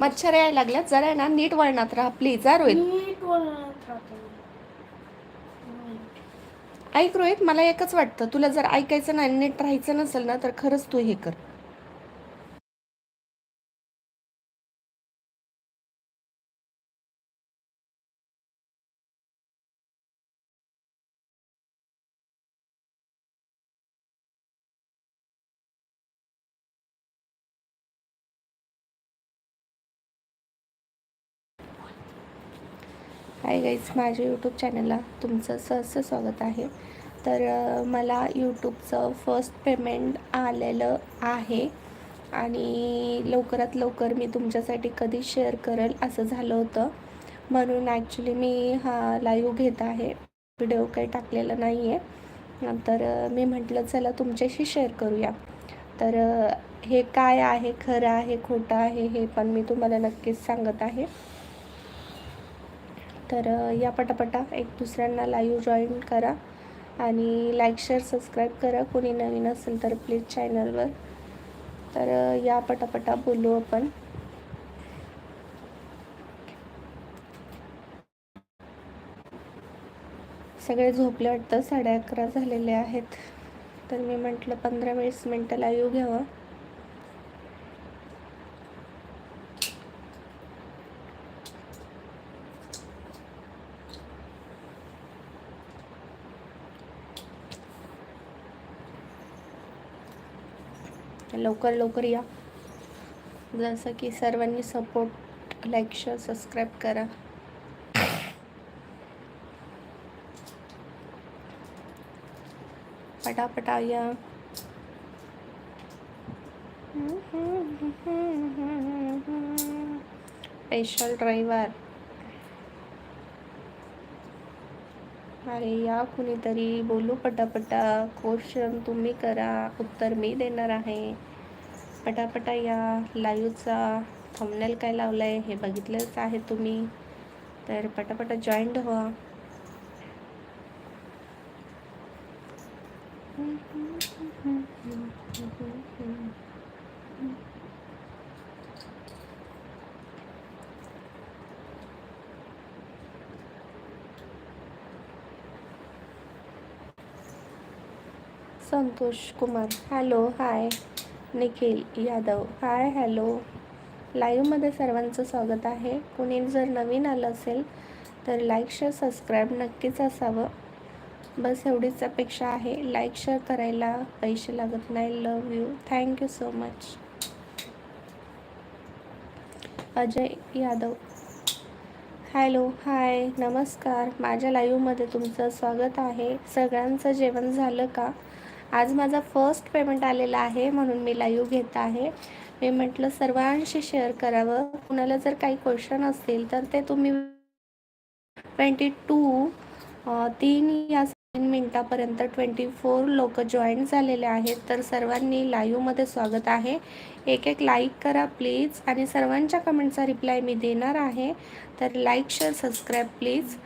मच्छर यायला लागल्यात. जरा ना नीट वळणात राहा प्लीज जा रोहित. ऐक रोहित मला एकच वाटतं. तुला जर ऐकायचं नाही नीट राहायचं नसेल ना तर खरंच तू हे कर. हाय गाईज माझ्या यूट्यूब चॅनलला तुमचं सहसं स्वागत आहे. तर मला यूट्यूबचं फर्स्ट पेमेंट आलेलं आहे आणि लवकरात लवकर मी तुमच्यासाठी कधी शेअर करेल असं झालं होतं. म्हणून ॲक्च्युली मी हा लाईव्ह घेत आहे. व्हिडिओ काही टाकलेला नाही आहे तर मी म्हटलं चला तुमच्याशी शेअर करूया. तर हे काय आहे खरं आहे खोटं आहे हे पण मी तुम्हाला नक्कीच सांगत आहे. तर या पटापटा एक दुसऱ्यांना लाईव्ह जॉईन करा आणि लाईक शेअर सबस्क्राईब करा. कोणी नवीन असेल तर प्लीज चॅनलवर तर या पटापटा बोलू आपण. सगळे झोपले वाटतं? साडे अकरा झालेले आहेत. तर मी म्हटलं पंधरा वीस मिनटं लाईव्ह घ्यावं. लवकर लवकर या. जसं की सर्वांनी सपोर्ट लाईक शेअर सबस्क्राईब करा. पटापटा या. स्पेशल ड्रायव्हर अरे या कुणीतरी बोलू पटापटा. क्वेश्चन तुम्ही करा. उत्तर मी देणार आहे. पटापटा या लाईव्हचा थंबनेल काय लावलाय हे बघितलंच आहे तुम्ही. तर पटापटा जॉईंट व्हा. Santosh Kumar. Hello hi Nikhil Yadav. Hi hello. लाईव्हमध्ये सर्वांचं स्वागत आहे. कुणी जर नवीन आलं असेल तर लाईक शेअर सबस्क्राईब नक्कीच असावं. बस एवढीच अपेक्षा आहे. लाईक शेअर करायला पैसे लागत नाही. Love you. Thank you so much. Ajay Yadav. Hello. Hi. नमस्कार. माझ्या लाईव्हमध्ये तुमचं स्वागत आहे. सगळ्यांचं जेवण झालं का? आज माझा फर्स्ट पेमेंट आलेला आहे म्हणून मी लाईव्ह घेत आहे. मी म्हटलं सर्वांशी शेअर करावं. कुणाला जर काही क्वेश्चन असतील तर ते तुम्ही ट्वेंटी टू तीन या तीन मिनटापर्यंत ट्वेंटी फोर लोक जॉईन झालेले आहेत. तर सर्वांनी लाईव्हमध्ये स्वागत आहे. एक एक लाईक करा प्लीज आणि सर्वांच्या कमेंटचा रिप्लाय मी देणार आहे. तर like share subscribe please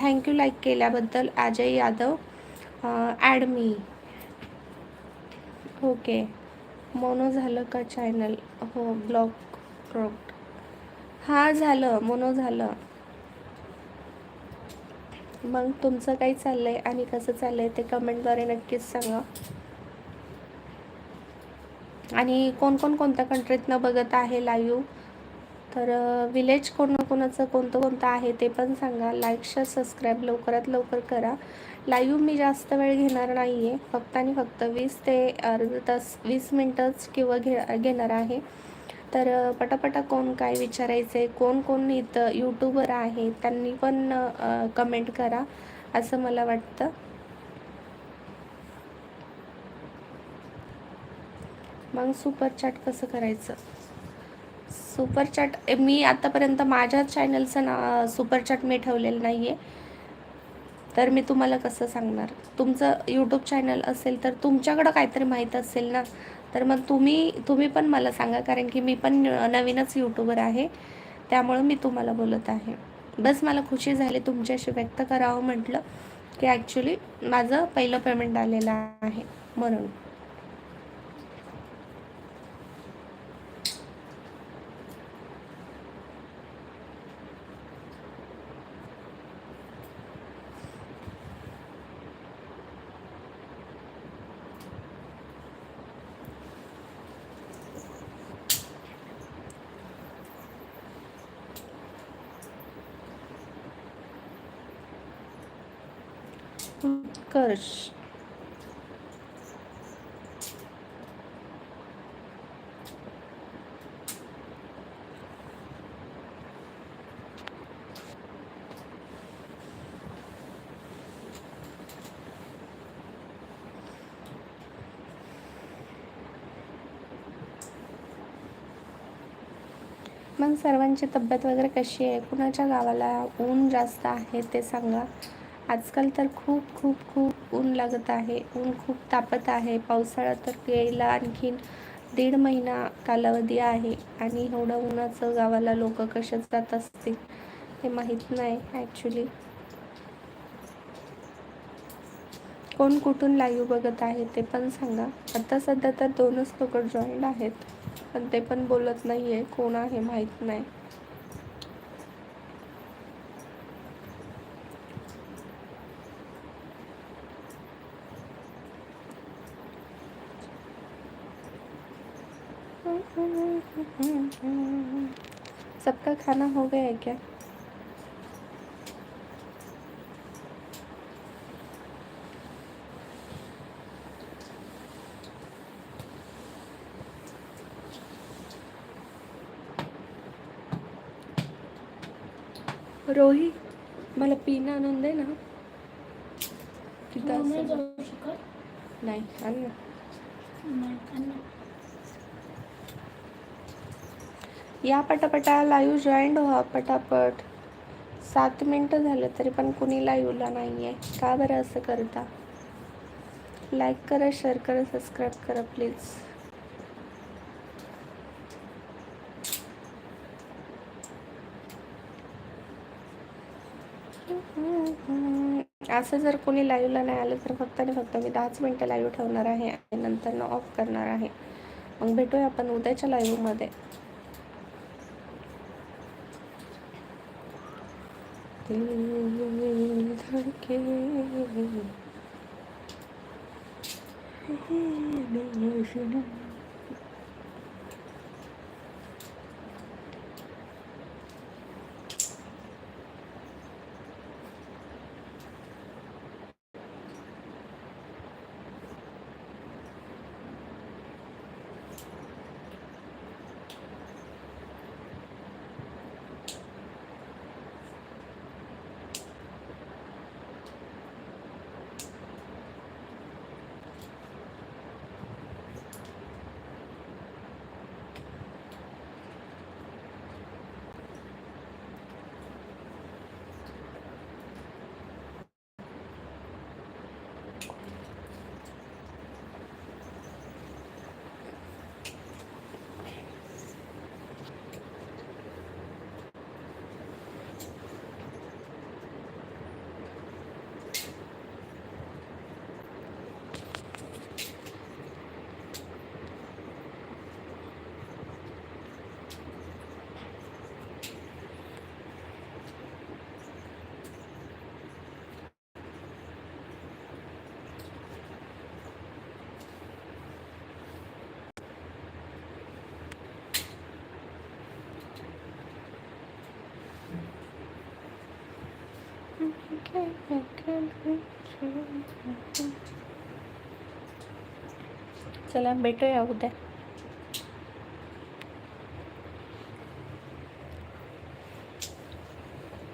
thank you like केल्याबद्दल अजय यादव. ॲड मी ओके मोनो झालं का चॅनल हो ब्लॉक क्रॉप्ड हां झालं मोनो झालं. मग तुमचं काय चाललं आहे आणि कसं चाललं आहे ते कमेंटद्वारे नक्कीच सांगा. आणि कोण कोण कोणत्या कंट्रीतनं बघत आहे लाईव्ह तर विलेज कोणाकोणाचं कोणतं कोणतं आहे ते पण सांगा. लाईक शेअर सबस्क्राईब लवकरात लवकर करा. लाईव्ह मी जास्त वेळ घेणार नाही आहे फक्त आणि फक्त वीस ते अर्धा तास वीस मिनटंच किंवा घे घेणार आहे. तर पटापटा कोण काय विचारायचं आहे कोण कोण इथं यूट्यूबर आहे त्यांनी पण कमेंट करा असं मला वाटतं. मग सुपर चॅट कसं करायचं? सुपरचॅट मी आतापर्यंत माझ्या चॅनलचं ना सुपरचॅट मी ठेवलेलं नाही आहे तर मी तुम्हाला कसं सांगणार? तुमचं यूट्यूब चॅनल असेल तर तुमच्याकडं काहीतरी माहीत असेल ना तर मग तुम्ही तुम्ही पण मला सांगा कारण की मी पण नवीनच यूट्यूबर आहे. त्यामुळं मी तुम्हाला बोलत आहे. बस मला खुशी झाली तुमच्याशी व्यक्त करावं म्हटलं की ॲक्च्युली माझं पहिलं पेमेंट आलेलं आहे म्हणून. उत्कर्ष मग सर्वांची तब्येत वगैरे कशी आहे? कुणाच्या गावाला ऊन जास्त आहे ते सांगा. आजकाल तर खूप खूप खूप ऊन लागत आहे. ऊन खूप तापत आहे. पावसाळा तर यायला आणखीन दीड महिना कालावधी आहे. आणि एवढं उन्हाचं गावाला लोक कशात जात असतील ते माहीत नाही ॲक्च्युली कोण कुठून लाईव्ह बघत आहे ते पण सांगा. आता सध्या तर दोनच लोक जॉईंट आहेत. पण ते पण बोलत नाही आहे कोण आहे माहीत नाही. सबका खाना हो गया है क्या? रोही मला पिन आणून दे ना? तिथं नाही आण ना नाही आणि या पटापटा लाईव्ह जॉईंड व्हा पटापट. सात मिनटं झालं तरी पण कुणी लाईव्हला नाही आहे का बरं असं करता? लाईक करा शेअर करा सबस्क्राईब करा प्लीज असं जर कोणी लाईव्हला नाही आलं तर फक्त आणि फक्त मी दहाच मिनटं लाईव्ह ठेवणार आहे आणि नंतर ना ऑफ करणार आहे. मग भेटूया आपण उद्याच्या लाईव्हमध्ये থাকে শুনে चला भेटूया उद्या.